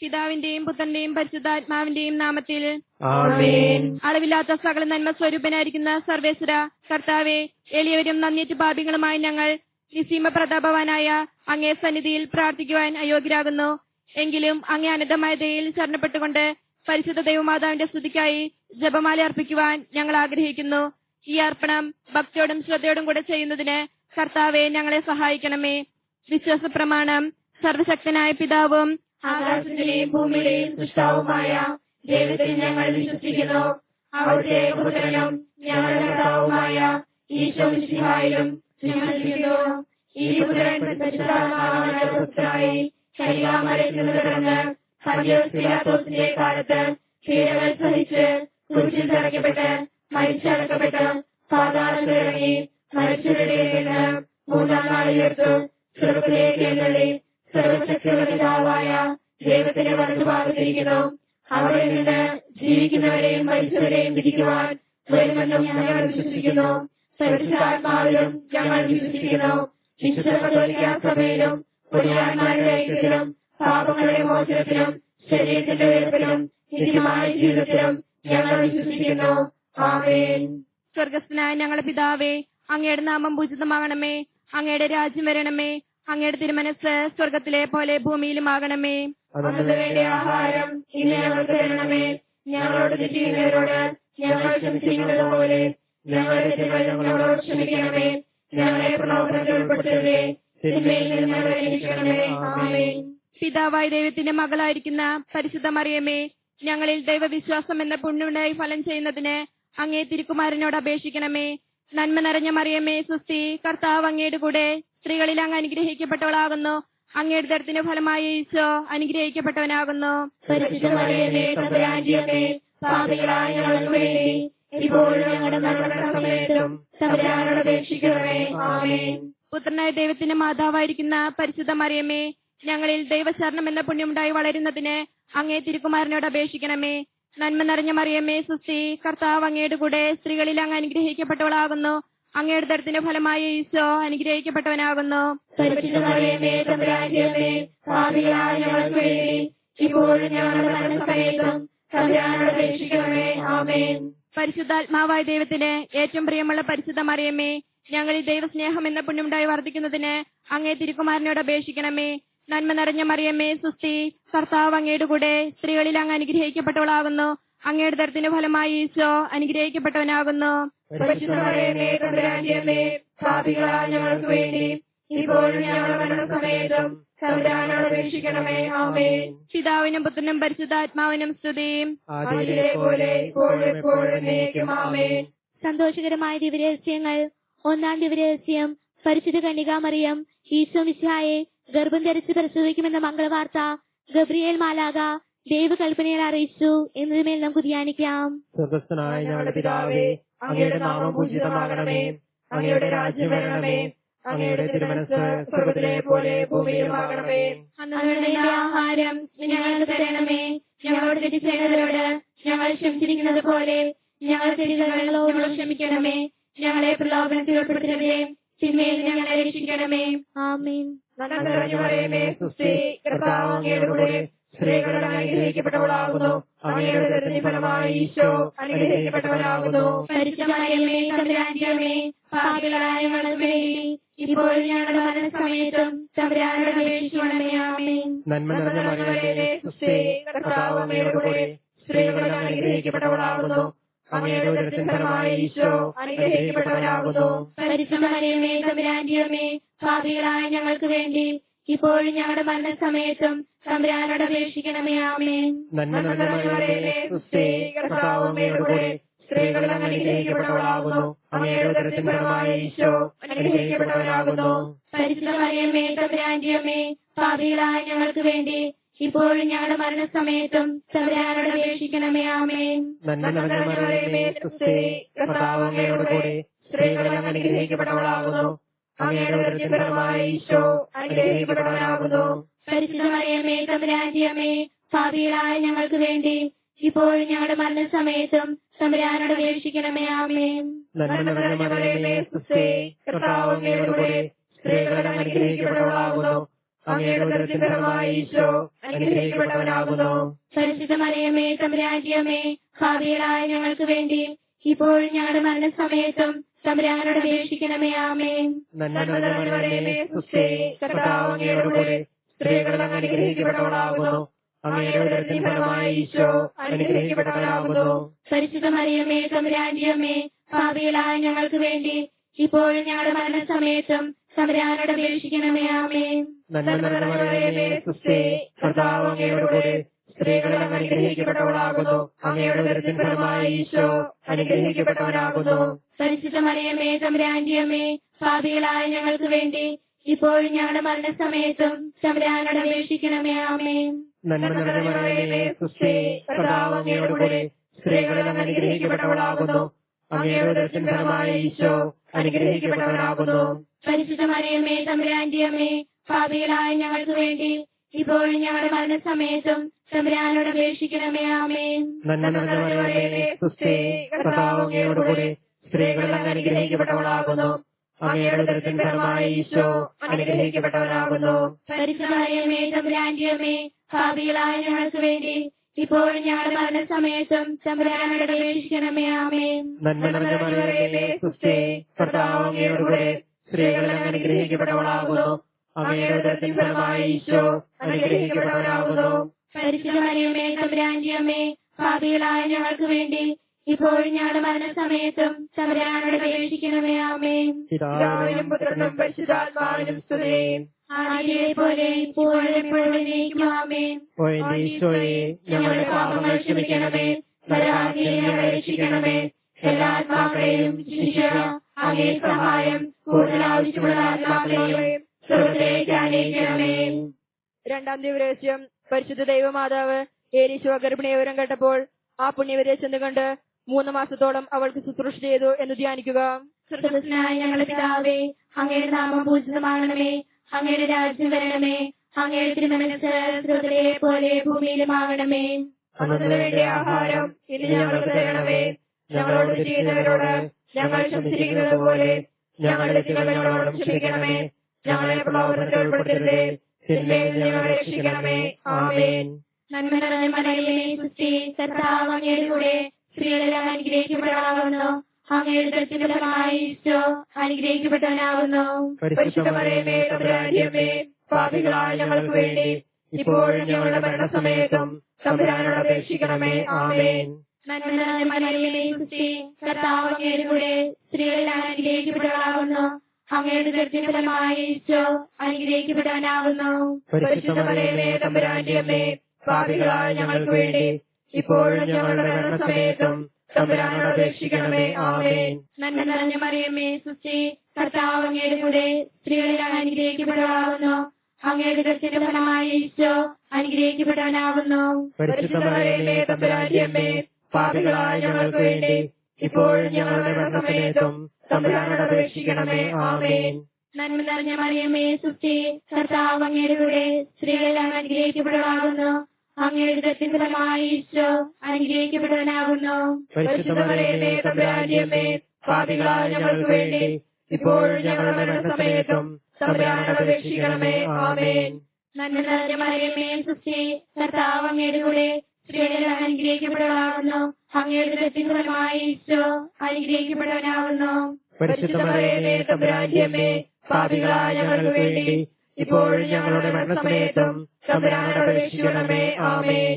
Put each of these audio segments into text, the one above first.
പിതാവിന്റെയും പുത്രന്റെയും പരിശുദ്ധാത്മാവിന്റെയും നാമത്തിൽ. അളവില്ലാത്ത സകല നന്മ സ്വരൂപനായിരിക്കുന്ന സർവേശ്വര കർത്താവെ എളിയവരും നന്ദിയറ്റ് പാപികളുമായി ഞങ്ങൾ നിസീമ പ്രതാപവാനായ അങ്ങേ സന്നിധിയിൽ പ്രാർത്ഥിക്കുവാൻ അയോഗ്യരാകുന്നു. എങ്കിലും അങ്ങേ അനന്തമായ ദയയിൽ ശരണപ്പെട്ടുകൊണ്ട് പരിശുദ്ധ ദൈവമാതാവിന്റെ സ്തുതിക്കായി ജപമാല അർപ്പിക്കുവാൻ ഞങ്ങൾ ആഗ്രഹിക്കുന്നു. ഈ അർപ്പണം ഭക്തിയോടും ശ്രദ്ധയോടും കൂടെ ചെയ്യുന്നതിന് കർത്താവെ ഞങ്ങളെ സഹായിക്കണമേ. വിശ്വാസ പ്രമാണം സർവശക്തനായ പിതാവും ആകാശത്തിലെയും ഭൂമിയിലെയും സൃഷ്ടാവുമായ ദൈവത്തിൽ ഞങ്ങൾ വിശ്വസിക്കുന്നു. അവിടുത്തെ പുത്രനും ഞങ്ങളുടെ കർത്താവുമായ ഈശോ മിശിഹായിലും വിശ്വസിക്കുന്നു ഈ പുത്രൻ പരിശുദ്ധാത്മാവായ പുത്രായി കാലത്ത് പീഡകൾ സഹിച്ച് കുരിശിൽ തറയ്ക്കപ്പെട്ട് മരിച്ചടക്കപ്പെട്ട് സാധാരണ മരിച്ചവരുടെ മൂന്നാം നാൾ ഉയർത്തു സ്വർഗത്തിലേക്ക് സർവശക്തിയുള്ള പിതാവായ ദൈവത്തിന്റെ വലതുഭാഗത്തിരിക്കുന്നു. അവിടെ നിന്ന് ജീവിക്കുന്നവരെയും മരിച്ചവരെയും പിടിക്കുവാൻ വരുമെന്നും ഞങ്ങൾ വിശ്വസിക്കുന്നു. പരിശുദ്ധാത്മാവിലും ഞങ്ങൾ വിശ്വസിക്കുന്നു. വിശുദ്ധ കത്തോലിക്കാ സഭയിലും പുണ്യാന്മാരുടെ ഐക്യത്തിലും പാപങ്ങളുടെ മോചനത്തിലും ശരീരത്തിന്റെ ഉയർപ്പിലും നിത്യമായ ജീവിതത്തിലും ഞങ്ങൾ വിശ്വസിക്കുന്നു. ആമേൻ. സ്വർഗസ്ഥനായ ഞങ്ങളുടെ പിതാവേ അങ്ങയുടെ നാമം പൂജിതമാകണമേ അങ്ങയുടെ രാജ്യം വരണമേ അങ്ങയുടെ തിരുമനസ് സ്വർഗത്തിലെ പോലെ ഭൂമിയിലും ആകണമേ വേണ്ട ആഹാരം ഇന്ന് ഞങ്ങൾക്ക് തരണമേ. ഞങ്ങളോട് തെറ്റിയുന്നവരോട് ഞങ്ങൾ ക്ഷമിച്ചിരിക്കുന്നത് പോലെ ഞങ്ങളുടെ ഞങ്ങളോട് ക്ഷമിക്കണമേ. ഞങ്ങളെ പ്രലോഭനത്തിൽ ഉൾപ്പെടുത്തരുതേ. തിന്മയിൽ നിന്ന് രക്ഷിക്കണമേ. ആമേൻ. പിതാവായ ദൈവത്തിന്റെ മകളായിരിക്കുന്ന പരിശുദ്ധ മറിയമേ ഞങ്ങളിൽ ദൈവവിശ്വാസം എന്ന പുണ്യമുണ്ടായി ഫലം ചെയ്യുന്നതിന് അങ്ങേ തിരുക്കുമാരനോട് അപേക്ഷിക്കണമേ. നന്മ നിറഞ്ഞ മറിയമ്മേ സുസ്തി കർത്താവ് അങ്ങയുടെ കൂടെ സ്ത്രീകളിൽ അങ്ങ് അനുഗ്രഹിക്കപ്പെട്ടവളാകുന്നു. അങ്ങയുടെ ദരത്തിന്റെ ഫലമായി ഈശോ അനുഗ്രഹിക്കപ്പെട്ടവനാകുന്നു. പുത്രനായ ദൈവത്തിന്റെ മാതാവായിരിക്കുന്ന പരിശുദ്ധ മറിയമ്മേ ഞങ്ങളിൽ ദൈവശരണം എന്ന പുണ്യമുണ്ടായി വളരുന്നതിന് അങ്ങേ തിരുക്കുമാരനോട് അപേക്ഷിക്കണമേ. നന്മ നിറഞ്ഞ മറിയമ്മേ സുസ്തി കർത്താവ് അങ്ങയുടെ കൂടെ സ്ത്രീകളിൽ അങ്ങ് അനുഗ്രഹിക്കപ്പെട്ടവളാകുന്നു. അങ്ങയുടെ ദരത്തിന്റെ ഫലമായ ഈശോ അനുഗ്രഹിക്കപ്പെട്ടവനാകുന്നു. പരിശുദ്ധാത്മാവായ ദൈവത്തിന് ഏറ്റവും പ്രിയമുള്ള പരിശുദ്ധ മറിയമ്മേ ഞങ്ങളിൽ ദൈവസ്നേഹം എന്ന പുണ്യമുണ്ടായി വർദ്ധിക്കുന്നതിന് അങ്ങേ തിരുക്കുമാരനോട് അപേക്ഷിക്കണമേ. നന്മ നിറഞ്ഞ മറിയമ്മേ സുസ്തി കർത്താവ് അങ്ങയുടെ കൂടെ സ്ത്രീകളിൽ അങ്ങ് അനുഗ്രഹിക്കപ്പെട്ടവളാകുന്നു. അങ്ങയുടെ ദരത്തിന്റെ ഫലമായി ഈശോ അനുഗ്രഹിക്കപ്പെട്ടവനാകുന്നു. ഞങ്ങൾക്ക് വേണ്ടി ഇപ്പോഴും ഞങ്ങളുടെ ആമേൻ. പിതാവിനും പുത്രനും പരിശുദ്ധാത്മാവിനും സ്തുതിയും സന്തോഷകരമായ ദിവരഹസ്യങ്ങൾ ഒന്നാം ദിവരഹസ്യം പരിശുദ്ധ കന്യകാമറിയം ഈശോ മിശിഹായെ ഗർഭം ധരിച്ച് പ്രസവിക്കുമെന്ന മംഗളവാർത്ത ഗബ്രിയേൽ മാലാക ദൈവകൽപ്പനയിൽ അറിയിച്ചു. എന്നതിന്മേൽ നമുക്ക് ധ്യാനിക്കാം. സ്വർഗസ്ഥനായ ഞങ്ങളുടെ പിതാവേ അങ്ങയുടെ നാമം പൂജിതമാകണമേ അങ്ങയുടെ രാജ്യം വരണമേ. അങ്ങയുടെ തിരുമനസ് സ്വർഗത്തിലെ പോലെ ഭൂമിയിലുമാകണമേ. ആഹാരം ഞങ്ങൾക്ക് തരണമേ. ഞങ്ങളോട് തെറ്റ് ചെയ്യുന്നവരോട് ഞങ്ങൾ ക്ഷമിച്ചിരിക്കുന്നത് പോലെ ഞങ്ങൾ തെറ്റുകളോട് ക്ഷമിക്കണമേ. ഞങ്ങളെ പ്രലോഭനത്തിൽ ഉൾപ്പെടുത്തരുതേ തിന്മയിൽ ഞങ്ങളെ രക്ഷിക്കണമേ. ആമേൻ. നന്മ നിറഞ്ഞ മറിയമേ സുസ്തി കർത്താവ് അങ്ങയുടെ കൂടെ സ്ത്രീകളിൽ അനുഗ്രഹിക്കപ്പെട്ടവളാകുന്നു. അങ്ങയുടെ ദരത്തിന്റെ ഫലമായി ഈശോ അനുഗ്രഹിക്കപ്പെട്ടവനാകുന്നു. പരിശുദ്ധമറിയമേ തമ്പുരാന്റിയമ്മേ പാപികളായ ഞങ്ങൾക്ക് വേണ്ടി ഇപ്പോൾ ഞങ്ങളുടെ മരണസമയത്തും തമ്പുരാനോട് അപേക്ഷിക്കണമേ ആമേൻ. നന്മ നിറഞ്ഞ മറിയമേ സുസ്തി കർത്താവ് അങ്ങയുടെ കൂടെ സ്ത്രീകളിൽ അനുഗ്രഹിക്കപ്പെട്ടവളാകുന്നു. അങ്ങയുടെ ഉദരത്തിന്റെ ഫലമായി ഈശോ അനുഗ്രഹിക്കപ്പെട്ടവനാകുന്നു. പാപികളായ ഞങ്ങൾക്ക് വേണ്ടി ഇപ്പോഴും ഞങ്ങളുടെ മരണസമയത്തും തമ്പുരാനോട് അപേക്ഷിക്കണമേ ആമേ നന്മ നിറഞ്ഞ മറിയമേ സുസ്തി കർത്താവ് അങ്ങയുടെ കൂടെ സ്ത്രീകളിൽ അനുഗ്രഹിക്കപ്പെട്ടവളാകുന്നു അങ്ങയുടെ ഉദരത്തിന്റെ ഫലമായി ഈശോ അനുഗ്രഹിക്കപ്പെട്ടവനാകുന്നു. പരിശുദ്ധമറിയമേ തമ്പുരാന്റിയമ്മേ പാപികളായ ഞങ്ങൾക്ക് വേണ്ടി ഇപ്പോഴും ഞങ്ങളുടെ മരണസമയത്തും തമ്പുരാനോട് അപേക്ഷിക്കണമേ ആമേ നന്മ കർത്താവ് അനുഗ്രഹിക്കപ്പെട്ടവളാകുന്നു അങ്ങയുടെ ഈശോ അനുഗ്രഹിക്കപ്പെട്ടവനാകുന്നു. പരിശുദ്ധമറിയമേ തമ്പുരാന്റിയമ്മേ പാപികളായ ഞങ്ങൾക്ക് വേണ്ടി ഇപ്പോൾ ഞങ്ങളുടെ മരണസമയത്തും തമ്പുരാനോട് അപേക്ഷിക്കണമേ കൂടെ സ്ത്രീകളിൽ അനുഗ്രഹിക്കപ്പെട്ടവളാകുന്നു. തമ്പുരാന്റിയമ്മേ ഭാവികളായ ഞങ്ങൾക്ക് വേണ്ടി ഇപ്പോഴും ഞങ്ങളുടെ മരണസമയത്തും തമ്പുരാനോട് അപേക്ഷിക്കണമേ ആമേൻ. നന്മ നിറഞ്ഞ മറിയമേ സുസ്ഥേ കർത്താവ് അങ്ങ് അനുഗ്രഹിക്കപ്പെട്ടവളാകുന്നു. അങ്ങയുടെ ഉദരത്തിന്റെ ഫലമായി ഈശോ അനുഗ്രഹിക്കപ്പെട്ടവനാകുന്നു. പരിശുദ്ധ മറിയമേ തമ്പുരാന്റിയമ്മേ ഭാവികളായ ഞങ്ങൾക്ക് വേണ്ടി ഇപ്പോഴും ഞങ്ങളുടെ മരണസമയത്തും തമ്പുരാനോട് അപേക്ഷിക്കണമേ ആമേൻ. നന്മ നിറഞ്ഞ മറിയമേ സുസ്ഥേ കർത്താവ് അങ്ങയോടുകൂടെ സ്ത്രീകളിൽ അങ്ങ് അനുഗ്രഹിക്കപ്പെട്ടവളാകുന്നു. അങ്ങയുടെ ഫലമായി ഈശോ അനുഗ്രഹിക്കപ്പെട്ടവനാകുന്നു. പരിശുദ്ധ മറിയമേ തമ്പുരാന്റിയമ്മേ പാപികളായ ഞങ്ങൾക്ക് വേണ്ടി ഇപ്പോഴും ഞങ്ങളുടെ മരണസമയത്തും തമ്പുരാനോട് അപേക്ഷിക്കണമേ ആമേ നന്മ നിറഞ്ഞ മറിയമേ സുസ്ഥേ കർത്താവ് അങ്ങയോടുകൂടെ സ്ത്രീകളിൽ അങ്ങ് അനുഗ്രഹിക്കപ്പെട്ടവളാകുന്നു. അങ്ങയുടെ ഫലമായി ഈശോ അനുഗ്രഹിക്കപ്പെട്ടവനാകുന്നു. പരിശുദ്ധ മറിയമേ തമ്പുരാന്റിയമ്മേ പാപികളായ ഞങ്ങൾക്ക് വേണ്ടി ഇപ്പോഴും ഞങ്ങളുടെ മരണസമയത്തും തമ്പുരാനോട് അപേക്ഷിക്കണമേ ആമേൻ. നന്മ നിറഞ്ഞ മറിയമേ സുസ്ഥേ കർത്താവ് അങ്ങയോടുകൂടെ സ്ത്രീകളിൽ അങ്ങ് അനുഗ്രഹിക്കപ്പെട്ടവളാകുന്നു. അങ്ങയുടെ ഉദരത്തിന്റെ ഈശോ അനുഗ്രഹിക്കപ്പെട്ടവനാകുന്നു. പരിസരമേ മറിയമേ തമ്പുരാന്റിയമ്മേ ഭാവികളായ ഞങ്ങൾക്ക് വേണ്ടി ഇപ്പോഴും ഞങ്ങളുടെ മരണസമയത്തും തമ്പുരാനോട് അപേക്ഷിക്കണമേ ആമേൻ. നന്മ നിറഞ്ഞ മറിയമേ സുസ്ഥേ കർത്താവ് അങ്ങയോടുകൂടെ സ്ത്രീകളെല്ലാം അനുഗ്രഹിക്കപ്പെട്ടവളാകുന്നു. അങ്ങയുടെ ഉദരത്തിന്റെ ഫലമായി ഈശോ അനുഗ്രഹിക്കപ്പെട്ടവനാകുന്നു. പരിശുദ്ധ മറിയമേ തമ്പുരാന്റിയമ്മേ ഭാവികളായ ഞങ്ങൾക്ക് വേണ്ടി ഇപ്പോഴും ഞങ്ങളുടെ മരണസമയത്തും തമ്പുരാനോട് അപേക്ഷിക്കണമേ ആമേൻ. പിതാവിനും പുത്രനും പരിശുദ്ധാത്മാവിനും സ്തുതിയും. പോലെ ഇപ്പോഴും എപ്പോഴും എന്റെ ഈശോയെ ഞങ്ങളുടെ പാപങ്ങൾ ക്ഷമിക്കണമേ ഞങ്ങളെ എല്ലാ ആത്മാക്കളെയും ശിക്ഷ അങ്ങേ സഹായം കൂടുതൽ ആവശ്യമുള്ള ആത്മാക്കളെയും രണ്ടാം ദിവരഹസ്യം പരിശുദ്ധ ദൈവമാതാവ് ഏരീശോ ഗർഭിണിയെ വിവരം കേട്ടപ്പോൾ ആ പുണ്യവരെ ചെന്നുകൊണ്ട് മൂന്ന് മാസത്തോളം അവൾക്ക് ശുശ്രൂഷ ചെയ്തു എന്ന് ധ്യാനിക്കുക. ഞങ്ങളുടെ പിതാവേ അങ്ങയുടെ നാമം പൂജിതമാകണമേ. അങ്ങയുടെ രാജ്യം വരണമേ. അങ്ങയുടെ തിരുമനസ് പോലെ ഭൂമിയിലും ആകണമേ വേണ്ട ആഹാരം ഇന്ന് ഞങ്ങൾക്ക് തരണമേ. ഞങ്ങളോട് ചെയ്യുന്നവരോട് ഞങ്ങൾ ക്ഷമിച്ചിരിക്കുന്നത് പോലെ ഞങ്ങളോട് ക്ഷമിക്കണമേ. ഞങ്ങളെ പ്രലോഭനത്തിൽ ഉൾപ്പെടുത്തരുതേ. തിന്മയിൽ ഞങ്ങളെ രക്ഷിക്കണമേ. ആമേൻ. നന്മ നിറഞ്ഞ മലയിലെ സൃഷ്ടി കർത്താവ് അങ്ങയുടെ സ്ത്രീകളെല്ലാം അനുഗ്രഹിക്കപ്പെടാവുന്നു. അങ്ങയുടെ ദൃഷ്ടിന്റെ ഫലമായി ഈശോ അനുഗ്രഹിക്കപ്പെട്ടവനാകുന്നു പരിശുദ്ധ മറിയമേ പാപികളായ ഞങ്ങൾക്ക് വേണ്ടി ഇപ്പോഴും ഞങ്ങളുടെ മരണസമയത്തും തമ്പുരാനോട് അപേക്ഷിക്കണമേ. ആമേൻ. നന്മ നിറഞ്ഞ മലയിലെ സൃഷ്ടി കർത്താവ് അങ്ങയുടെ സ്ത്രീകളെല്ലാം അനുഗ്രഹിക്കപ്പെട്ടവളാകുന്നു അങ്ങയുടെ ദൃഷ്ടിന്റെ ഫലമായി ഈശോ അനുഗ്രഹിക്കപ്പെട്ടവനാകുന്നു പരിശുദ്ധ മറിയമേ തമ്പുരാന്റിയമ്മേ പാപികളായ ഞങ്ങൾക്ക് വേണ്ടി ഇപ്പോഴും ഞങ്ങളുടെ സമയത്തും തമ്പുരാനോട് അപേക്ഷിക്കണമേ. ആമേൻ. നന്മ നിറഞ്ഞ മറിയമ്മേ സുസ്ഥി കർത്താവ് അങ്ങയുടെ കൂടെ സ്ത്രീകളിലാണ് അനുഗ്രഹിക്കപ്പെട്ടവളാകുന്നു അങ്ങയുടെ ദൃഷ്ടിന്റെ ഫലമായി ഈശോ അനുഗ്രഹിക്കപ്പെടാനാവുന്നു. പരിശുദ്ധ മറിയമേ തമ്പുരാന്റിയമ്മേ പാപികളായ ഞങ്ങൾക്ക് വേണ്ടി ഇപ്പോഴും ഞങ്ങളുടെ മരണസമയത്തും തമ്പുരാനോട് ആമേൻ. നന്മ നിറഞ്ഞ മറിയമ്മേ സുസ്ഥി കർത്താവ് അങ്ങയുടെ സ്ത്രീകളെല്ലാം അനുഗ്രഹിക്കപ്പെടുവാകുന്നു അങ്ങയുടെ ദൃഷ്ടിന്റെ ഫലമായി ഈശോ തമ്പുരാന്റിയമ്മേ പാപികളായ ഞങ്ങൾക്ക് വേണ്ടി ഇപ്പോഴും ഞങ്ങളുടെ മരണസമയത്തും തമ്പുരാനോട് ആമേൻ. നന്മ നിറഞ്ഞ മറിയമ്മേ സുസ്ഥി കർത്താവ് അങ്ങയുടെ സ്ത്രീകളെല്ലാം അനുഗ്രഹിക്കപ്പെട്ടവളാകുന്നു അങ്ങയുടെ ദൃഷ്ടിന്റെ ഫലമായി ഈശോ അനുഗ്രഹിക്കപ്പെട്ടവനാകുന്നു പരിശുദ്ധ മറിയമേ തമ്പുരാന്റിയമ്മേ പാപികളായ ഞങ്ങൾക്ക് വേണ്ടി ഇപ്പോഴും ഞങ്ങളുടെ മരണസമയത്തും തമ്പുരാനോട് അപേക്ഷിക്കണമേ. ആമേൻ.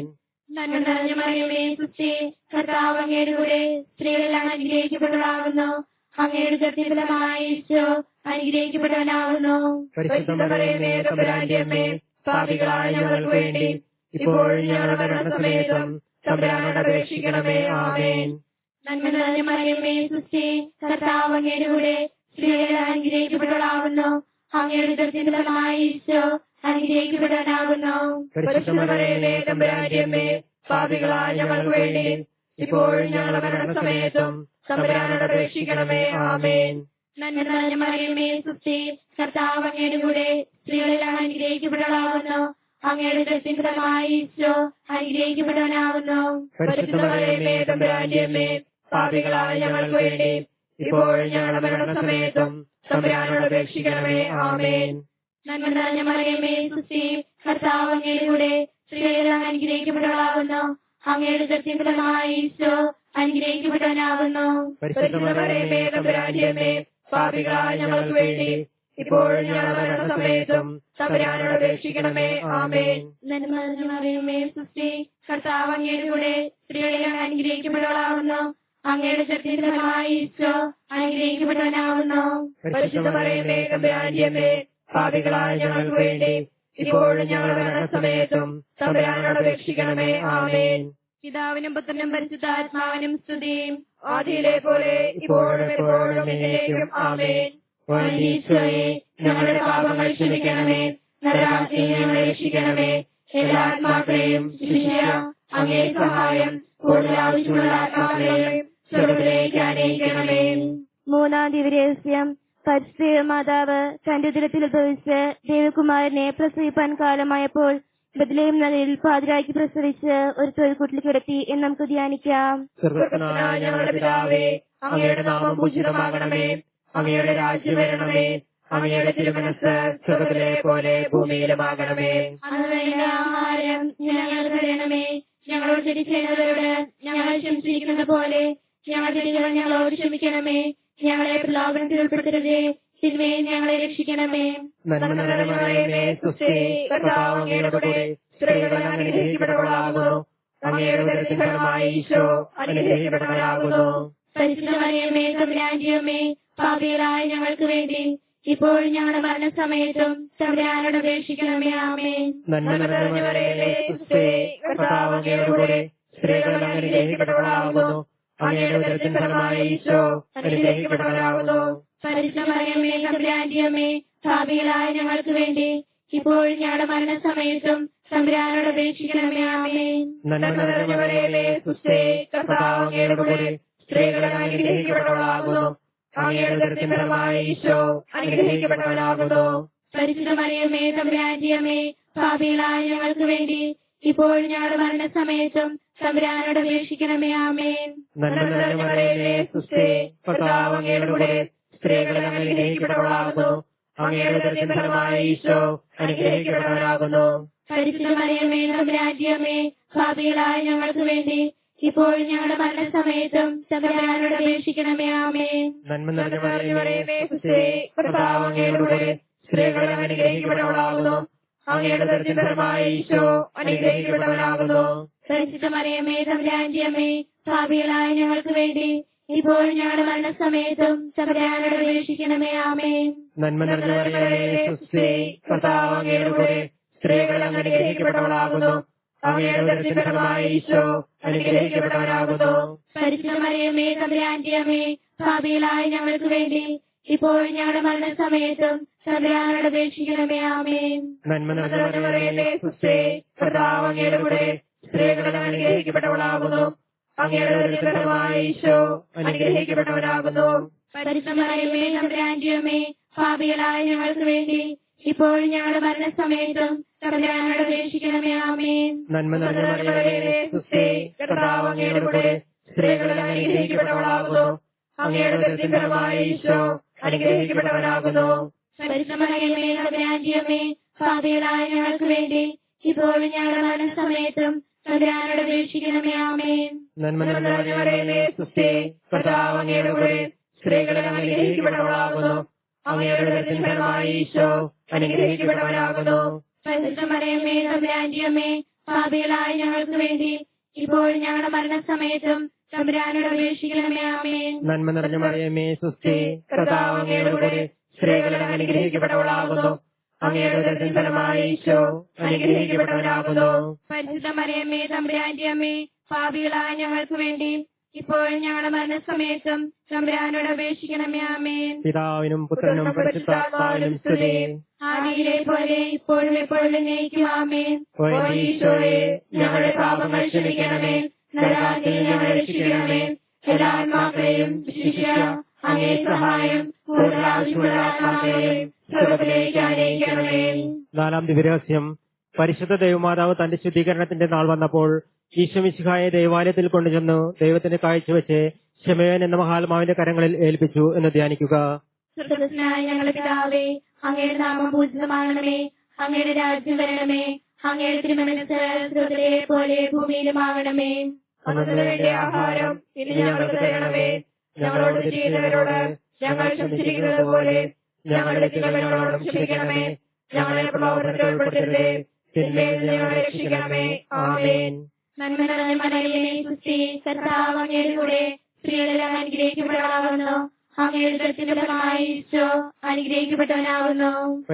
നന്മ നിറഞ്ഞ മറിയമേ സുസ്ഥി കർത്താവ് അങ്ങയുടെ കൂടെ സ്ത്രീകളെല്ലാം അനുഗ്രഹിക്കപ്പെട്ടവളാകുന്നു. അങ്ങയുടെ ഈശോ അനുഗ്രഹിക്കപ്പെട്ടവനാകുന്നു മറിയമേ പാപികളായ ഞങ്ങൾക്ക് വേണ്ടി ഇപ്പോഴും ഞങ്ങളുടെ മരണസമയത്തും തമ്പുരാനോട് അപേക്ഷിക്കണമേ ആമേൻ. നന്മ നിറഞ്ഞ മറിയമ്മേ സുസ്ഥി കർത്താവ് അങ്ങയുടെ കൂടെ സ്ത്രീകളെല്ലാം അനുഗ്രഹിക്കപ്പെട്ടവളാകുന്നു അങ്ങയുടെ ദൃഷ്ടിന്റെ ഈശോ തമ്പുരാന്റിയമ്മേ പാപികളായ ഞങ്ങൾക്ക് വേണ്ടി ഇപ്പോഴും ഞങ്ങളുടെ മരണസമയത്തും തമ്പുരാനോട് അപേക്ഷിക്കണമേ ആമേൻ. നന്മ നിറഞ്ഞ മറിയമ്മേ സുസ്ഥി കർത്താവ് അങ്ങയുടെ കൂടെ സ്ത്രീകളിലാണ് അനുഗ്രഹിക്കപ്പെട്ടവളാകുന്നു. അങ്ങയുടെ ദൃഷ്ടിന്റെ ഫലമായി ഈശോ അനുഗ്രഹിക്കപ്പെട്ടവനാകുന്നു പരിശുദ്ധ മറിയമേ തമ്പുരാന്റിയമ്മേ പാപികളായ ഞങ്ങൾക്ക് വേണ്ടി ഇപ്പോൾ ഞങ്ങളുടെ മരണസമയത്തും തമ്പുരാനോട് അപേക്ഷിക്കണമേ. ആമേൻ. നന്മ നിറഞ്ഞ മറിയമേ സുസ്ഥി കർത്താവ് അങ്ങയുടെ കൂടെ സ്ത്രീകളിൽ അങ്ങ് അനുഗ്രഹിക്കപ്പെട്ടവളാകുന്നു. അങ്ങയുടെ സത്യഫലമായ ഈശോ അനുഗ്രഹിക്കപ്പെട്ടവനാകുന്നു. പരിശുദ്ധമറിയമേ തമ്പുരാന്റിയമ്മേ പാപികളായ ഞങ്ങൾക്ക് വേണ്ടി ഇപ്പോഴും ഞങ്ങളുടെ മരണസമയത്തും തമ്പുരാനോട് അപേക്ഷിക്കണമേ. ആമേൻ. നന്മ മറിയമേ സുസ്ഥി കർത്താവ് അങ്ങയുടെ കൂടെ സ്ത്രീകളിൽ അങ്ങ് അനുഗ്രഹിക്കപ്പെട്ടവളാകുന്നു അങ്ങയുടെ സത്യഫലമായ ഈശോ പരിശുദ്ധ പറയുമേ തമ്പുരാന്റിയമ്മേ പാപികളായ ഞങ്ങൾക്ക് വേണ്ടി ഇപ്പോഴും ഞങ്ങളുടെ മരണസമയത്തും തമ്പുരാനോട് അപേക്ഷിക്കണമേ. ആമേൻ. പിതാവിനും പുത്രനും പരിശുദ്ധാത്മാവിനും സ്തുതിയും. ആദിയിലെ പോലെ ഇപ്പോഴും എപ്പോഴും ആമേൻ. ഈശോയെ ഞങ്ങളുടെ പാപങ്ങൾ ക്ഷമിക്കണമേ ഞങ്ങളെ രക്ഷിക്കണമേ. എല്ലാ ആത്മാക്കളെയും ശിഷ്യ അങ്ങേ സഹായം കൂടുതൽ ആവശ്യമുള്ള ആത്മാക്കളെയും സ്വർഗത്തിലേക്ക് അനയിക്കണമേ മൂന്നാം ദിവരഹസ്യം പരിസ്ഥിതി മാതാവ് തന്റെ ദിനത്തിൽ ഉദ്ഭവിച്ച് ദേവകുമാരനെ പ്രസവിപ്പാൻ കാലമായപ്പോൾ ബദലേം നഗരിൽ പാതിരാക്കി പ്രസവിച്ച് ഒരു തൊഴിൽക്കൂട്ടിൽ കിടത്തി എന്ന് നമുക്ക് ധ്യാനിക്കാം. ഞങ്ങളുടെ പിതാവേ അങ്ങയുടെ നാമം പൂജിതമാകണമേ. അങ്ങയുടെ രാജ്യം വരണമേ. അങ്ങയുടെ തിരുമനസ് സ്വർഗത്തിലെ പോലെ ഭൂമിയിലുമാകണമേ. ആഹാരം ഞങ്ങൾ തരണമേ. ഞങ്ങളോട് തെറ്റി ചെയ്യുന്നവരോട് ഞങ്ങൾ ക്ഷമിച്ചിരിക്കുന്നത് പോലെ ഞങ്ങൾ ഞങ്ങളോട് ക്ഷമിക്കണമേ. ഞങ്ങളെ പ്രലോഭനത്തിൽ ഉൾപ്പെടുത്തരുതേ. തിന്മയെ ഞങ്ങളെ രക്ഷിക്കണമേ. സ്ത്രീകൾ അനുഗ്രഹിക്കപ്പെട്ടവളാകുന്നു. അങ്ങയുടെ ഉദരത്തിൻ ഈശോ അനുഗ്രഹിക്കപ്പെട്ടവനാകുന്നു പരിശുദ്ധമറിയമ്മേ തമ്പുരാന്റിയമ്മേ പാപികളായ ഞങ്ങൾക്ക് വേണ്ടി ഇപ്പോൾ ഞങ്ങളുടെ മരണസമയത്തും തമ്പുരാനോട് അപേക്ഷിക്കണമേ ആമേ നന്മ സ്ത്രീകൾ അനുഗ്രഹിക്കപ്പെട്ടവളാകുന്നു അങ്ങയുടെ ഉദരത്തിൻ ഫലമായി ഈശോ അനുഗ്രഹിക്കപ്പെട്ടവനാകുന്നു പരിശുദ്ധമറിയമ്മേ തമ്പുരാന്റിയമ്മേ പാപികളായ ഞങ്ങൾക്ക് വേണ്ടി ഇപ്പോൾ ഞങ്ങളുടെ മരണസമയത്തും തമ്പുരാനോട് അപേക്ഷിക്കണമേ ആമേ നന്മ സ്ത്രീകൾ അനുഗ്രഹിക്കപ്പെട്ടവളാകുന്നു അങ്ങയുടെ ഉദരത്തിൻ ഫലമായി ഈശോ അനുഗ്രഹിക്കപ്പെട്ടവനാകുന്നു. പരിശുദ്ധമറിയമ്മേ തമ്പുരാന്റിയമ്മേ പാപികളായ ഞങ്ങൾക്ക് വേണ്ടി ഇപ്പോൾ ഞങ്ങളുടെ മരണസമയത്തും തമ്പുരാനോട് അപേക്ഷിക്കണമേ ആമേൻ. കൂടെ അനുഗ്രഹിക്കപ്പെട്ടവളാകുന്നു അങ്ങയുടെ ഈശോ അനുഗ്രഹിക്കപ്പെട്ടവനാകുന്നു. പരിശുദ്ധമറിയമ്മേ തമ്പുരാന്റിയമ്മേ പാപികളായ ഞങ്ങൾക്ക് വേണ്ടി ഇപ്പോൾ ഞങ്ങളുടെ മരണസമയത്തും തമ്പുരാനോട് അപേക്ഷിക്കണമേ ആമേ നന്മ നിറഞ്ഞ സ്ത്രീകളെ അനുഗ്രഹിക്കപ്പെട്ടവളാകുന്നു. അങ്ങയുടെ ഫലമായി ഈശോ അനുഗ്രഹിക്കപ്പെട്ടവനാകുന്നു. പരിശുദ്ധമറിയമ്മേ തമ്പുരാന്റിയമ്മേ പാപികളായ ഞങ്ങൾക്ക് വേണ്ടി ഇപ്പോൾ ഞങ്ങളുടെ മരണസമയത്തും തമ്പുരാനോട് അപേക്ഷിക്കണമേ ആമേ നന്മ നിറഞ്ഞ മറിയമേ സുസ്ഥി കർത്താവ് അങ്ങയുടെ കൂടെ അനുഗ്രഹിക്കപ്പെട്ടവളാകുന്നു. ഈശോ അനുഗ്രഹിക്കപ്പെട്ടവനാകുന്നു. പരിശുദ്ധമറിയമേ തമ്പുരാന്റിയമ്മേ ഞങ്ങൾക്ക് വേണ്ടി ഇപ്പോൾ ഞങ്ങളുടെ മരണസമയത്തും തമ്പുരാനോട് അപേക്ഷിക്കണമേ ആമേ നന്മ നിറഞ്ഞ മറിയമേ സുസ്ഥി കർത്താവ് അങ്ങയുടെ കൂടെ സ്ത്രീകൾ അനുഗ്രഹിക്കപ്പെട്ടവളാകുന്നു. അങ്ങയുടെ ഈശോ അനുഗ്രഹിക്കപ്പെട്ടവനാകുന്നു. പരിശുദ്ധമറിയമ്മേ തമ്പുരാന്റിയമ്മേ ഞങ്ങൾക്ക് വേണ്ടി ഇപ്പോൾ ഞങ്ങളുടെ മരണസമയത്തും തമ്പുരാനോട് അപേക്ഷിക്കണമേ ആമേ നന്മ നിറഞ്ഞ കൂടെ സ്ത്രീകൾ അനുഗ്രഹിക്കപ്പെട്ടവളാകുന്നു. അങ്ങയുടെ ഉദരത്തിൻ ഫലമായി ഈശോ അനുഗ്രഹിക്കപ്പെട്ടവനാകുന്നു. പരിശുദ്ധമറിയമ്മേ തമ്പുരാന്റിയമ്മേ പാപികളായ ഞങ്ങൾക്ക് വേണ്ടി ഇപ്പോൾ ഞങ്ങളുടെ മരണസമയത്തും തമ്പുരാനോട് അപേക്ഷിക്കണമേ ആമേ നന്മ നിറഞ്ഞ കൂടെ സ്ത്രീകൾ അനുഗ്രഹിക്കപ്പെട്ടവളാകുന്നു. ഉദരത്തിൻ ഫലമായി ഈശോ അനുഗ്രഹിക്കപ്പെട്ടവനാകുന്നു. പരിശുദ്ധമറിയമ്മേ തമ്പുരാന്റിയമ്മേ പാപികളായ ഞങ്ങൾക്ക് വേണ്ടി ഇപ്പോൾ ഞങ്ങളുടെ മരണസമയത്തും തമ്പുരാനോട് അപേക്ഷിക്കണമേ ആമേ നന്മ നിറഞ്ഞ മറിയമേ സുസ്ഥി കർത്താവ് അങ്ങയുടെ കൂടെ സ്ത്രീകൾ അനുഗ്രഹിക്കപ്പെട്ടവളാകുന്നു. അങ്ങയുടെ ഫലമായി ഈശോ അനുഗ്രഹിക്കപ്പെട്ടവനാകുന്നു. പരിശുദ്ധമറിയമ്മേ തമ്പുരാന്റിയമ്മേ പാപികളായ ഞങ്ങൾക്ക് വേണ്ടി ഇപ്പോൾ ഞങ്ങളുടെ മരണസമയത്തും തമ്പുരാനോട് അപേക്ഷിക്കണമേ ആമേ പിതാവിനും പുത്രനും പരിശുദ്ധാത്മാവിനും സ്തുതി. ആദിയിലെ പോലെ ഇപ്പോഴും എപ്പോഴും നയിക്കും ആമേ ഓ ഈശോയെ ഞങ്ങളുടെ പാപങ്ങൾ ക്ഷമിക്കണമേ. നരകാത്തിൽ ഞങ്ങളെ രക്ഷിക്കണമേ. എല്ലാ ആത്മാക്കളെയും അങ്ങേ സഹായം കൂടുതൽ ആവശ്യമുള്ള ആത്മാക്കളെയും അനയിക്കണമേ നാലാം ദിവരഹസ്യം പരിശുദ്ധ ദൈവമാതാവ് തന്റെ ശുദ്ധീകരണത്തിന്റെ നാൾ വന്നപ്പോൾ ഈശ്വമിശിഹായെ ദേവാലയത്തിൽ കൊണ്ടുചെന്നു ദൈവത്തിന് കാഴ്ചവെച്ച് ക്ഷമയൻ എന്ന മഹാത്മാവിന്റെ കരങ്ങളിൽ ഏൽപ്പിച്ചു എന്ന് ധ്യാനിക്കുക. സ്വർഗസ്നായ ഞങ്ങളുടെ പിതാവേ അങ്ങയുടെ നാമം പൂജിതമാകണമേ അങ്ങയുടെ രാജ്യം വരണമേ അങ്ങയുടെ തിരുമനസ് സ്രോതരെ പോലെ ഭൂമിയിലുമാകണമേ. അന്നു വേണ്ട ആഹാരം ഇനി ഞങ്ങൾക്ക് തരണമേ. ഞങ്ങളോട് ചെയ്യുന്നവരോട് ഞങ്ങൾ ക്ഷമിച്ചിരിക്കുന്നത് പോലെ ഞങ്ങളുടെ തിരുമനോടും ക്ഷമിക്കണമേ. ഞങ്ങളെ പ്രലോഭനത്തിൽ ഉൾപ്പെടുത്തരുതേ. രക്ഷിക്കണമേ. ആമേൻ. നന്മ നിറഞ്ഞ മലയിലെ സുസ്തി കർത്താവ് അങ്ങയുടെ കൂടെ സ്ത്രീകളെല്ലാം അനുഗ്രഹിക്കപ്പെടാവുന്നു. അങ്ങയുടെ ദൃത്തിന്റെ ഫലമായി ഈശോ അനുഗ്രഹിക്കപ്പെട്ടവനാകുന്നു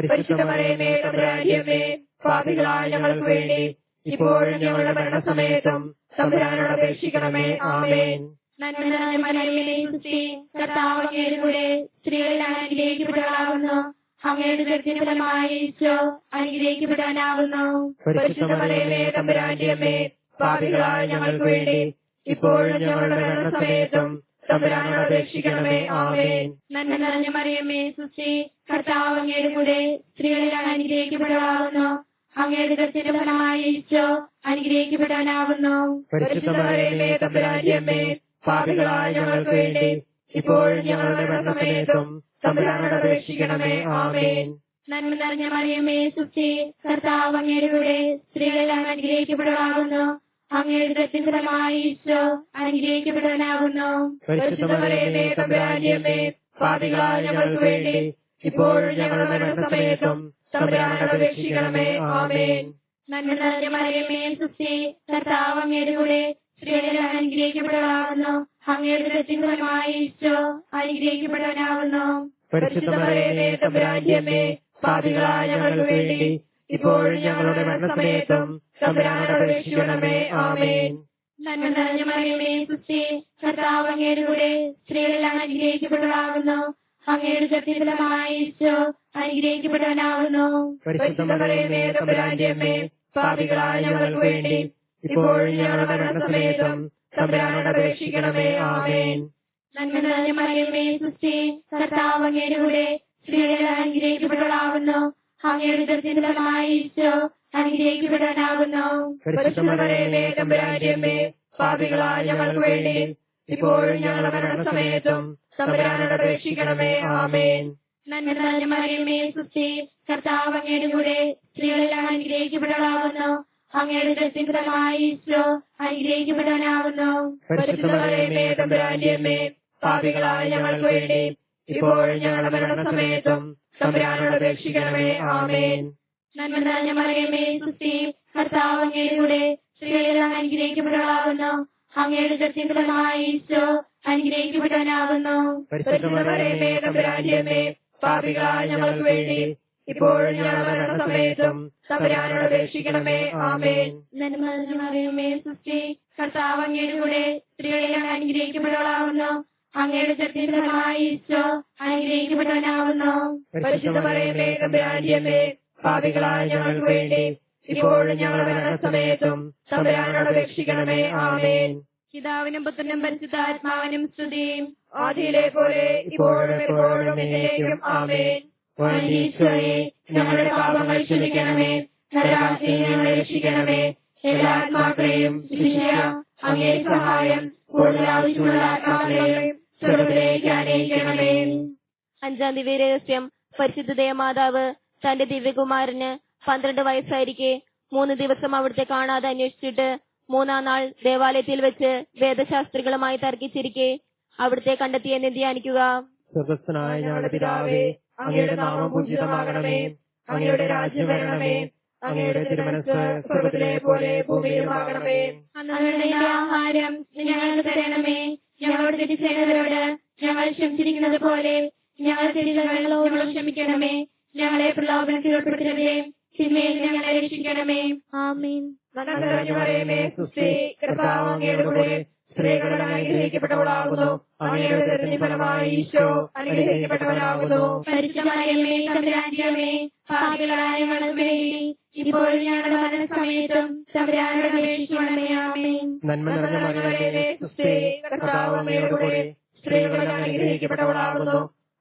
പരിശുദ്ധ മറിയമേ തമ്പുരാന്റിയമ്മേ പാപികളായ ഞങ്ങൾക്ക് വേണ്ടി ഇപ്പോഴും ഞങ്ങളുടെ മരണസമയത്തും തമ്പുരാനോട് അപേക്ഷിക്കണമേ. ആമേൻ. നന്മ നിറഞ്ഞ മലയിലെ സുസ്തി കർത്താവ് അങ്ങയുടെ കൂടെ സ്ത്രീകളെല്ലാം അനുഗ്രഹിക്കപ്പെട്ടവളാകുന്നു അങ്ങയുടെ ദൃത്തിന്റെ ഫലമായി ഈശോ അനുഗ്രഹിക്കപ്പെട്ടവനാകുന്നു പരിശുദ്ധ മറിയമേ തമ്പുരാന്റിയമ്മേ പാപികളായ ഞങ്ങൾക്ക് വേണ്ടി ഇപ്പോഴും ഞങ്ങളുടെ മരണസമയത്തും തമ്പുരാനോട് അപേക്ഷിക്കണമേ. ആമേൻ. നന്മ നിറഞ്ഞ മറിയമ്മേ സുസ്തി കർത്താവ് അങ്ങയുടെ കൂടെ സ്ത്രീകളെല്ലാം അനുഗ്രഹിക്കപ്പെട്ടവളാകുന്നു അങ്ങയുടെ ദൃത്തിന്റെ ഫലമായി ഈശോ പാപികളായ ഞങ്ങൾക്ക് വേണ്ടി ഇപ്പോഴും ഞങ്ങളുടെ മരണസമയത്തും തമ്പുരാനോട് അപേക്ഷിക്കണമേ. ആമേൻ. നന്മ നിറഞ്ഞ മറിയമ്മേ സുഖി കർത്താവ് അങ്ങയുടെ സ്ത്രീകളെല്ലാം അനുഗ്രഹിക്കപ്പെടുവാകുന്നു അങ്ങയുടെ ഫലമായി ഈശോ അനുഗ്രഹിക്കപ്പെടുവാനാകുന്നു. തമ്പുരാന്റിയമ്മേ ഞങ്ങൾക്ക് വേണ്ടി ഇപ്പോഴും ഞങ്ങളുടെ മരണസമയത്തും തമ്പുരാനോട് അപേക്ഷിക്കണമേ. ആമേൻ. നന്മ നിറഞ്ഞ മറിയമ്മേ സുഖി കർത്താവ് അങ്ങയുടെ കൂടെ സ്ത്രീകളെല്ലാം അനുഗ്രഹിക്കപ്പെട്ടവളാകുന്നു അങ്ങയുടെ ഫലമായി ഈശോ അനുഗ്രഹിക്കപ്പെട്ടവനാകുന്നു പരിശുദ്ധ മറിയമേ തമ്പുരാന്റിയമ്മേ പാപികളായ ഞങ്ങൾക്ക് വേണ്ടി ഇപ്പോഴും ഞങ്ങളുടെ മരണസമയത്തും തമ്പുരാനോട് അപേക്ഷിക്കണമേ ആമേൻ. നന്മ നിറഞ്ഞ മറിയമേ സുസ്തി കർത്താവ് അങ്ങയുടെ കൂടെ സ്ത്രീകളെല്ലാം അനുഗ്രഹിക്കപ്പെട്ടവളാകുന്നു അങ്ങയുടെ ദൃത്തിന്റെ ഈശോ അനുഗ്രഹിക്കപ്പെട്ടവനാകുന്നു പാപികളായ ഞങ്ങൾക്ക് വേണ്ടി ഇപ്പോഴും ഞങ്ങളുടെ മരണസമയത്തും തമ്പുരാനോട് അപേക്ഷിക്കണമേ. ആമേൻ. നന്മ നിറഞ്ഞ മറിയമ്മേ സുസ്തി കർത്താവ് അങ്ങയുടെ കൂടെ സ്ത്രീകളെല്ലാം അനുഗ്രഹിക്കപ്പെട്ടവളാകുന്നു. അങ്ങയുടെ ദൃത്തിന്റെ ഫലമായി ഈശോ തമ്പുരാന്റിയമ്മേ പാപികളായ ഞങ്ങൾക്ക് വേണ്ടി ഇപ്പോഴും ഞങ്ങളുടെ മരണസമയത്തും തമ്പുരാനോട് അപേക്ഷിക്കണമേ. ആമേൻ. നന്മ നിറഞ്ഞ സൃഷ്ടി. കർത്താവ് അങ്ങയുടെ കൂടെ സ്ത്രീകളെല്ലാം അനുഗ്രഹിക്കപ്പെട്ടവളാകുന്നു. അങ്ങയുടെ ദൃത്തിന്റെ ഫലമായി ഈശോ അനുഗ്രഹിക്കപ്പെട്ടവനാകുന്നു പരിശുദ്ധ മറിയമേ തമ്പുരാന്റിയമ്മേ പാപികളായ ഞങ്ങൾക്ക് വേണ്ടി ഇപ്പോഴും ഞങ്ങളുടെ മരണസമയത്തും തമ്പുരാനോട് അപേക്ഷിക്കണമേ. ആമേൻ. നന്മ നിറഞ്ഞ മറിയമ്മേ സുസ്തി കർത്താവ് അങ്ങയുടെ കൂടെ സ്ത്രീകളെല്ലാം അനുഗ്രഹിക്കപ്പെട്ടവളാകുന്നു. അങ്ങയുടെ ദൃത്തിന്റെ ഫലമായി ഈശോ അനുഗ്രഹിക്കപ്പെട്ടവനാകുന്നു പരിശുദ്ധ തമ്പുരാന്റിയമ്മേ പാപികളായ ഞങ്ങൾക്ക് വേണ്ടി ഇപ്പോഴും ഞങ്ങളുടെ മരണസമയത്തും തമ്പുരാനോട് അപേക്ഷിക്കണമേ. ആമേൻ. നന്മ മറിയമ്മേ സുസ്തി കർത്താവ് അങ്ങയുടെ കൂടെ സ്ത്രീകളെല്ലാം അനുഗ്രഹിക്കപ്പെട്ടവളാകുന്നു അങ്ങയുടെ ദൃത്തിന്റെ ഫലമായി ഈശോ അനുഗ്രഹിക്കപ്പെട്ടവനാകുന്നു പരിശുദ്ധ മറിയമേ തമ്പുരാന്റിയമ്മേ പാപികളായ ഞങ്ങൾക്ക് വേണ്ടി ഇപ്പോഴും ഞങ്ങളുടെ മരണസമയത്തും തമ്പുരാനോട് അപേക്ഷിക്കണമേ. ആമേൻ. പിതാവിനും പുത്രനും പരിശുദ്ധാത്മാവിനും സ്തുതിയും. ആദിയിലെ പോലെ ഇപ്പോഴും എപ്പോഴും ആമേൻ. ഞങ്ങളുടെ പാപങ്ങൾ ക്ഷമിക്കണമേ ഞങ്ങളെ രക്ഷിക്കണമേ. എല്ലാ ആത്മാക്കളെയും അങ്ങേ സഹായം കൂടുതൽ ആവശ്യമുള്ള അഞ്ചാം ദിവ്യ രഹസ്യം. പരിശുദ്ധ ദേവമാതാവ് തന്റെ ദിവ്യകുമാരന് പന്ത്രണ്ട് വയസ്സായിരിക്കെ മൂന്ന് ദിവസം അവിടുത്തെ കാണാതെ അന്വേഷിച്ചിട്ട് മൂന്നാം നാൾ ദേവാലയത്തിൽ വെച്ച് വേദശാസ്ത്രികളുമായി തർക്കിച്ചിരിക്കെ അവിടുത്തെ കണ്ടെത്തിയെന്ന് ധ്യാനിക്കുക. സ്വർഗസ്ഥനായ ഞങ്ങളുടെ പിതാവേ അങ്ങയുടെ നാമം പൂജിതമാകണമേ അങ്ങയുടെ രാജ്യം വരണമേ അങ്ങയുടെ തിരുമനസ് സ്വർഗത്തിലെ പോലെ ഭൂമിയിലുമാകണമേ. ആഹാരം ഞങ്ങൾക്ക് തരണമേ. ഞങ്ങളോട് ചെയ്യുന്നവരോട് ഞങ്ങൾ ക്ഷമിച്ചിരിക്കുന്നത് പോലെ ഞങ്ങൾ തെറ്റുകളോട് ക്ഷമിക്കണമേ. ഞങ്ങളെ പ്രലോഭനത്തിൽ ഉൾപ്പെടുത്തരുതേ തിന്മയിൽ ഞങ്ങളെ രക്ഷിക്കണമേ. ആമീൻ. നിറഞ്ഞ മറിയമേ കർത്താവ് അങ്ങയുടെ കൂടെ സ്ത്രീകളുടെ അനുഗ്രഹിക്കപ്പെട്ടവളാകുന്നു അങ്ങയുടെ ഉദരത്തിന് ഫലമായി ഈശോ അനുഗ്രഹിക്കപ്പെട്ടവനാകുന്നു. പാപികളായ ഇപ്പോഴും ഞങ്ങളുടെ മരണസമയത്തും തമ്പുരാനോട് അപേക്ഷിക്കണമേ നന്മ നിറഞ്ഞ കർത്താവ് സ്ത്രീകളുടെ അനുഗ്രഹിക്കപ്പെട്ടവളാകുന്നു.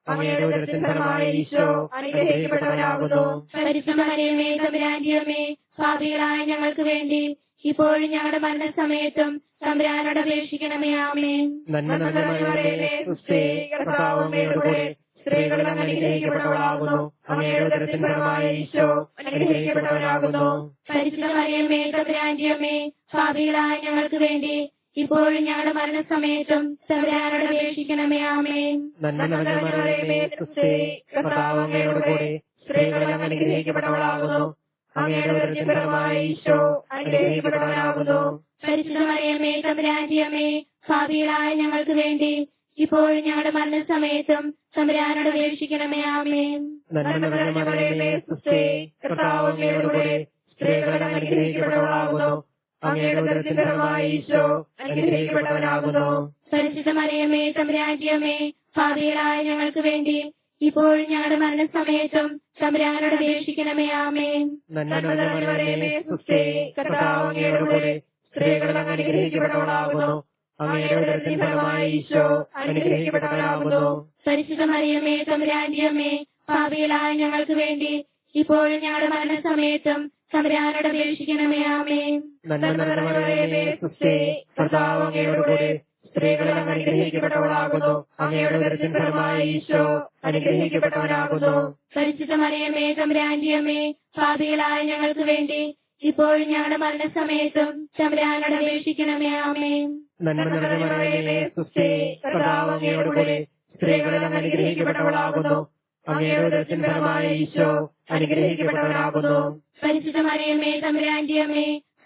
അമ്മയുടെ ഉദരത്തിന് ഫലമായി ഈശോ അനുഗ്രഹിക്കപ്പെട്ടവനാകുന്നു. പരിശുദ്ധമറിയമേ തമ്പുരാന്റിയമേ പാപികളായ ഞങ്ങൾക്ക് വേണ്ടി ഇപ്പോഴും ഞങ്ങളുടെ മരണസമയത്തും തമ്പുരാനോട് അപേക്ഷിക്കണമേ ആമേൻ. നന്മ സ്ത്രീകളിൽ അനുഗ്രഹിക്കപ്പെട്ടവളാകുന്നു. അങ്ങയുടെ ഈശോ അനുഗ്രഹിക്കപ്പെട്ടവനാകുന്നു. ഭാവികളായ ഞങ്ങൾക്ക് വേണ്ടി ഇപ്പോഴും ഞങ്ങളുടെ മരണസമയത്തും തമ്പുരാനോട് അപേക്ഷിക്കണമേ ആമേ നന്മ കർത്താവ് സ്ത്രീകളിൽ അനുഗ്രഹിക്കപ്പെട്ടവളാകുന്നു. അങ്ങയുടെ ഈശോ അനുഗ്രഹിക്കപ്പെട്ടവനാകുന്നു ഭാവികളായ ഞങ്ങൾക്ക് വേണ്ടി ഇപ്പോഴും ഞങ്ങളുടെ മരണസമയത്തും തമ്പുരാനോട് അപേക്ഷിക്കണമേ ആമേൻ. സ്ത്രീകളിൽ അനുഗ്രഹിക്കപ്പെട്ടവളാകുന്നു അങ്ങയുടെ ഉദരത്തിൻ ഫലമായ ഈശോ അനുഗ്രഹിക്കപ്പെട്ടവനാകുന്നു പരിശുദ്ധ മറിയമ്മേ തമ്പുരാന്റെ അമ്മേ ഭാവികളായ ഞങ്ങൾക്ക് വേണ്ടി ഇപ്പോഴും ഞങ്ങളുടെ മരണസമയത്തും തമ്പുരാനോട് അപേക്ഷിക്കണമേ ആമേൻ. കൂടെ സ്ത്രീകളിൽ അങ്ങ് അനുഗ്രഹിക്കപ്പെട്ടവളാകുന്നു ഈശോ അനുഗ്രഹിക്കപ്പെട്ടവനാകുന്നു പരിശുദ്ധ മറിയമ്മേ തമ്പുരാന്റെ അമ്മേ ഞങ്ങൾക്ക് വേണ്ടി ഇപ്പോഴും ഞങ്ങളുടെ മരണസമയത്തും തമ്പുരാനോട് അപേക്ഷിക്കണമേ ആമേൻ. അങ്ങയോട് കൂടെ സ്ത്രീകളിൽ അനുഗ്രഹിക്കപ്പെട്ടവളാകുന്നു. അങ്ങയുടെ ഉദരത്തിൻ ഫലമായ ഈശോ അനുഗ്രഹിക്കപ്പെട്ടവനാകുന്നു. പരിശുദ്ധ മറിയമ്മേ തമ്പുരാന്റെ അമ്മേ ഭാവികളായ ഞങ്ങൾക്ക് വേണ്ടി ഇപ്പോൾ ഞങ്ങളുടെ മരണസമയത്തും തമ്പുരാനോട് അപേക്ഷിക്കണമേ ആമേൻ. നന്മ നിറഞ്ഞ മറിയമേ ക്രിസ്തേ കൂടെ സ്ത്രീകളിൽ അങ്ങ് അനുഗ്രഹിക്കപ്പെട്ടവളാകുന്നു. അങ്ങയുടെ ഫലമായ ഈശോ അനുഗ്രഹിക്കപ്പെട്ടവനാകുന്നു. പരിശുദ്ധ മറിയമ്മേ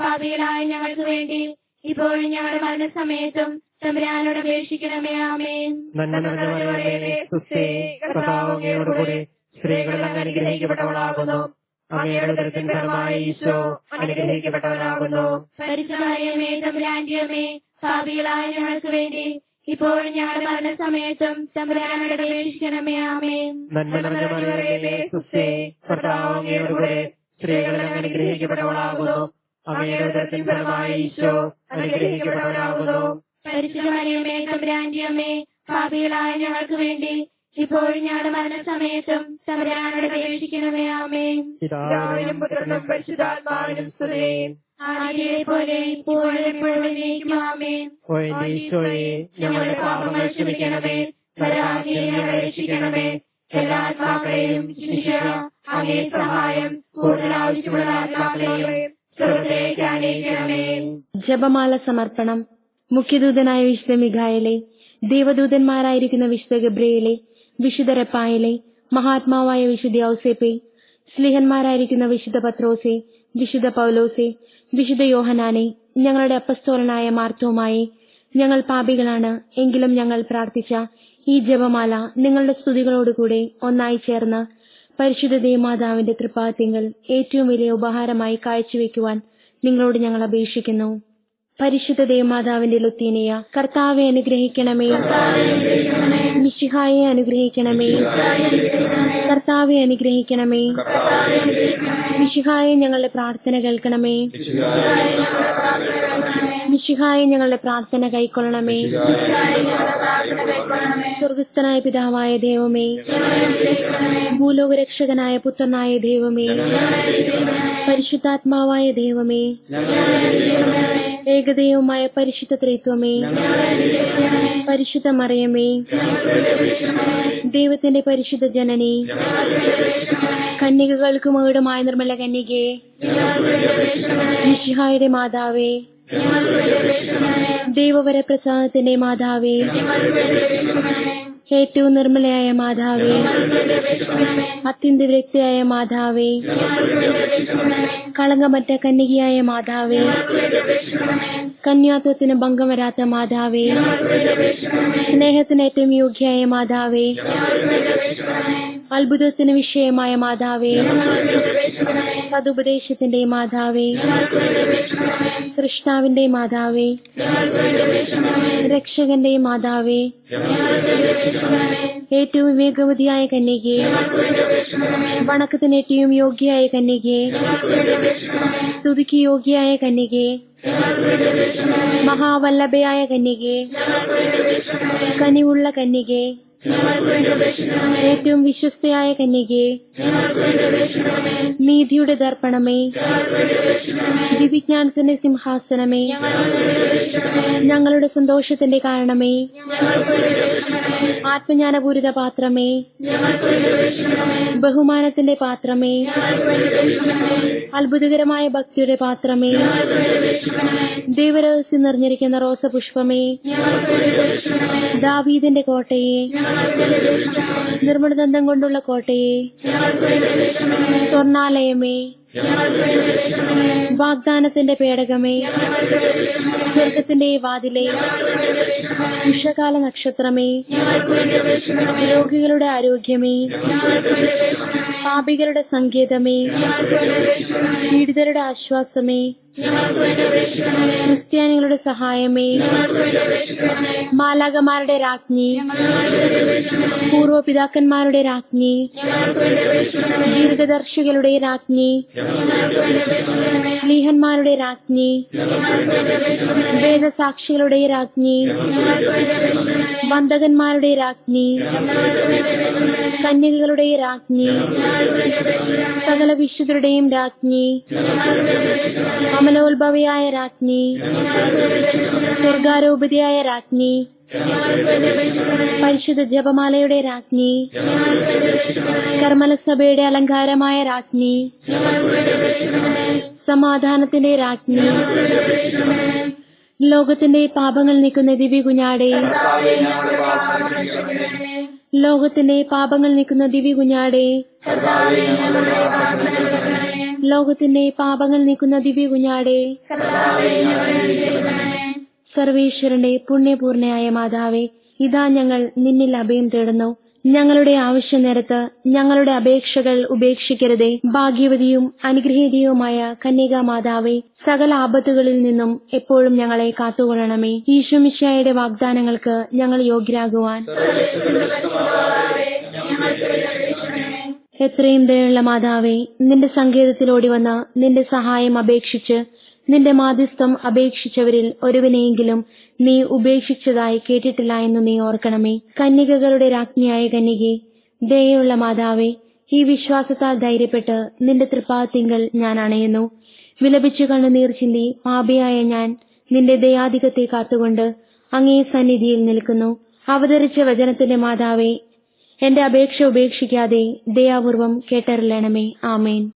പാപികളായ ഞങ്ങൾക്ക് വേണ്ടി ഇപ്പോഴും ഞങ്ങളുടെ മരണസമയത്തും തമ്പുരാനോട് അപേക്ഷിക്കണമേ ആമേൻ. നന്മ നിറഞ്ഞ മറിയമേ ക്രിസ്തേ കർത്താവ് അങ്ങയോട് കൂടെ സ്ത്രീകളിൽ അങ്ങ് അനുഗ്രഹിക്കപ്പെട്ടവളാകുന്നു. അങ്ങയുടെ ഉദരത്തിൻ ഈശോ അനുഗ്രഹിക്കപ്പെട്ടവനാകുന്നു. പരിശുദ്ധ മറിയമ്മേ പാപികളായ ഞങ്ങൾക്ക് വേണ്ടി ഇപ്പോൾ ഞങ്ങളുടെ മരണസമയത്തും തമ്പുരാനോട് അപേക്ഷിക്കണമേ ആമേൻ. നന്മ നിറഞ്ഞ മറിയമേ ക്രിസ്തേ കർത്താവ് അങ്ങയോട് കൂടെ സ്ത്രീകളിൽ അങ്ങ് അനുഗ്രഹിക്കപ്പെട്ടവളാകുന്നു. അങ്ങയുടെ ഉദരത്തിൻ ഈശോ അനുഗ്രഹിക്കപ്പെട്ടവനാകുന്നു. പരിശുദ്ധ മറിയമ്മേ തമ്പുരാന്റെ അമ്മേ ഭാവികളായ ഞങ്ങൾക്ക് വേണ്ടി ഇപ്പോഴും ഞങ്ങളുടെ മരണസമയത്തും തമ്പുരാനോട് അപേക്ഷിക്കണമേ അമ്മേ പിതാവിനും പുത്രനും പരിശുദ്ധാത്മാവിനും സ്തുതിയും. ആദ്യത്തെ പോലെ ഇപ്പോഴും എപ്പോഴും ഞങ്ങളുടെ പാപങ്ങൾ ക്ഷമിക്കണമേ രക്ഷിക്കണമേ. എല്ലാ ആത്മാക്കളെയും അങ്ങേ സഹായം കൂടുതൽ ആവശ്യമുള്ള ആത്മാക്കളെയും ജപമാല സമർപ്പണം. മുഖ്യദൂതനായ വിശുദ്ധ മിഖായലെ ദേവദൂതന്മാരായിരിക്കുന്ന വിശുദ്ധ ഗബ്രിയേലെ വിശുദ്ധ റെപ്പായലെ മഹാത്മാവായ വിശുദ്ധ ഔസേപ്പെ സ്ലിഹന്മാരായിരിക്കുന്ന വിശുദ്ധ പത്രോസെ വിശുദ്ധ പൗലോസെ വിശുദ്ധ യോഹനാനെ ഞങ്ങളുടെ അപ്പസ്തോലനായ മാർത്തോമായെ ഞങ്ങൾ പാപികളാണ് എങ്കിലും ഞങ്ങൾ പ്രാർത്ഥിച്ച ഈ ജപമാല നിങ്ങളുടെ സ്തുതികളോടുകൂടെ ഒന്നായി ചേർന്ന് പരിശുദ്ധ ദേവമാതാവിന്റെ തൃപ്പാത്തിങ്കൽ ഏറ്റവും വലിയ ഉപഹാരമായി കാഴ്ചവെക്കുവാൻ നിങ്ങളോട് ഞങ്ങൾ അപേക്ഷിക്കുന്നു. പരിശുദ്ധ ദേവമാതാവിന്റെ ലുത്തീനയ കർത്താവെ അനുഗ്രഹിക്കണമേ. മിഷിഹായെ അനുഗ്രഹിക്കണമേ. കർത്താവെ അനുഗ്രഹിക്കണമേ. മിഷിഹായെ ഞങ്ങളുടെ പ്രാർത്ഥന കേൾക്കണമേ. മിഷിഹായെ ഞങ്ങളുടെ പ്രാർത്ഥന കൈക്കൊള്ളണമേ. സ്വർഗസ്ഥനായ പിതാവായ ദൈവമേ. ഭൂലോകരക്ഷകനായ പുത്രനായ ദൈവമേ. പരിശുദ്ധാത്മാവായ ദൈവമേ ഏകദൈവമായ പരിശുദ്ധ ത്രിത്വമേ പരിശുദ്ധ മറിയമേ ദൈവത്തിന്റെ പരിശുദ്ധ ജനനി കന്യകകൾക്ക് മകുടമായ നിർമ്മല കന്യകയെ നിഷിഹായുടെ മാതാവേ ദൈവവര പ്രസാദത്തിന്റെ മാതാവേ ഏറ്റവും നിർമ്മലയായ മാതാവേ. അത്യന്തവ്യക്തിയായ മാതാവേ. കളങ്കമറ്റ കന്യകയായ മാതാവേ. കന്യാത്വത്തിന് ഭംഗം വരാത്ത മാതാവേ. സ്നേഹത്തിന് ഏറ്റവും യോഗ്യയായ മാതാവേ. അത്ഭുതത്തിന് വിഷയമായ മാതാവേ സതുപദേശത്തിന്റെ മാതാവേ കൃഷ്ണാവിന്റെ മാതാവേ രക്ഷകന്റെ മാതാവേ ഏറ്റവും വേഗവതിയായ കന്യകയെ വണക്കത്തിന് ഏറ്റവും യോഗ്യയായ കന്യകയെ സ്തുതിക്ക് യോഗ്യയായ കന്യകയെ മഹാവല്ലഭയായ കന്യകയെ കനിവുള്ള കന്യകയെ ഏറ്റവും വിശ്വസ്തയായ കന്യകയെ നീതിയുടെ ദർപ്പണമേ ദിവിജ്ഞാനത്തിന്റെ സിംഹാസനമേ ഞങ്ങളുടെ സന്തോഷത്തിന്റെ കാരണമേ ആത്മജ്ഞാനപൂരിത പാത്രമേ ബഹുമാനത്തിന്റെ പാത്രമേ അത്ഭുതകരമായ ഭക്തിയുടെ പാത്രമേ ദൈവരഹസ്യം നിറഞ്ഞിരിക്കുന്ന റോസപുഷ്പമേ ദാവീദിന്റെ കോട്ടയെ നിർമ്മലദന്തം കൊണ്ടുള്ള കോട്ടയെ സ്വർണാലയമേ വാഗ്ദാനത്തിന്റെ പേടകമേ സ്വർഗത്തിന്റെ വാതിലെ ഉഷകാല നക്ഷത്രമേ രോഗികളുടെ ആരോഗ്യമേ പാപികളുടെ സങ്കേതമേ. പീഡിതരുടെ ആശ്വാസമേ. ക്രിസ്ത്യാനികളുടെ സഹായമേ. മാലാകമാരുടെ രാജ്ഞി. പൂർവപിതാക്കന്മാരുടെ രാജ്ഞി. ദീർഘദർശികളുടെ രാജ്ഞി. സ്ലീഹന്മാരുടെ രാജ്ഞി. വേദസാക്ഷികളുടെ രാജ്ഞി. വന്ദകന്മാരുടെ രാജ്ഞി കന്യകകളുടെ രാജ്ഞി സകല വിശുദ്ധരുടെയും രാജ്ഞി അമലോത്ഭവയായ രാജ്ഞി സ്വർഗാരോപതിയായ രാജ്ഞി പരിശുദ്ധ ജപമാലയുടെ രാജ്ഞി കർമ്മലസഭയുടെ അലങ്കാരമായ രാജ്ഞി സമാധാനത്തിന്റെ രാജ്ഞി ലോകത്തിന്റെ പാപങ്ങൾ നീക്കുന്ന ദിവ്യ കുഞ്ഞാടെ. ലോകത്തിന്റെ പാപങ്ങൾ നീക്കുന്ന ദിവ്യ കുഞ്ഞാടെ. ലോകത്തിന്റെ പാപങ്ങൾ നീക്കുന്ന ദിവ്യ കുഞ്ഞാടെ. സർവേശ്വരന്റെ പുണ്യപൂർണയായ മാതാവേ ഇതാ ഞങ്ങൾ നിന്നിൽ അഭയം തേടുന്നു. ഞങ്ങളുടെ ആവശ്യ നേരത്ത് ഞങ്ങളുടെ അപേക്ഷകൾ ഉപേക്ഷിക്കരുതേ. ഭാഗ്യവതിയും അനുഗ്രഹീതയുമായ കന്യകാ മാതാവെ സകല ആപത്തുകളിൽ നിന്നും എപ്പോഴും ഞങ്ങളെ കാത്തുകൊള്ളണമേ. ഈശോമിശായുടെ വാഗ്ദാനങ്ങൾക്ക് ഞങ്ങൾ യോഗ്യരാകുവാൻ. എത്രയും ദയുള്ള മാതാവേ നിന്റെ സങ്കേതത്തിലോടി വന്ന് നിന്റെ സഹായം അപേക്ഷിച്ച് നിന്റെ മാധ്യസ്ഥം അപേക്ഷിച്ചവരിൽ ഒരുവനെയെങ്കിലും നീ ഉപേക്ഷിച്ചതായി കേട്ടിട്ടില്ല എന്ന് നീ ഓർക്കണമേ. കന്യകകളുടെ രാജ്ഞിയായ കന്യകെ ദയുള്ള മാതാവേ ഈ വിശ്വാസത്താൽ ധൈര്യപ്പെട്ട് നിന്റെ തൃപ്പാത്തിങ്കൽ ഞാൻ അണയുന്നു. വിലപിച്ചു കണ്ണുനീർ ചിന്തി പാപിയായ ഞാൻ നിന്റെ ദയാധികത്തെ കാത്തുകൊണ്ട് അങ്ങേ സന്നിധിയിൽ നിൽക്കുന്നു. അവതരിച്ച വചനത്തിന്റെ മാതാവേ എന്റെ അപേക്ഷ ഉപേക്ഷിക്കാതെ ദയാപൂർവം കേട്ടറിലണമേ ആമേൻ.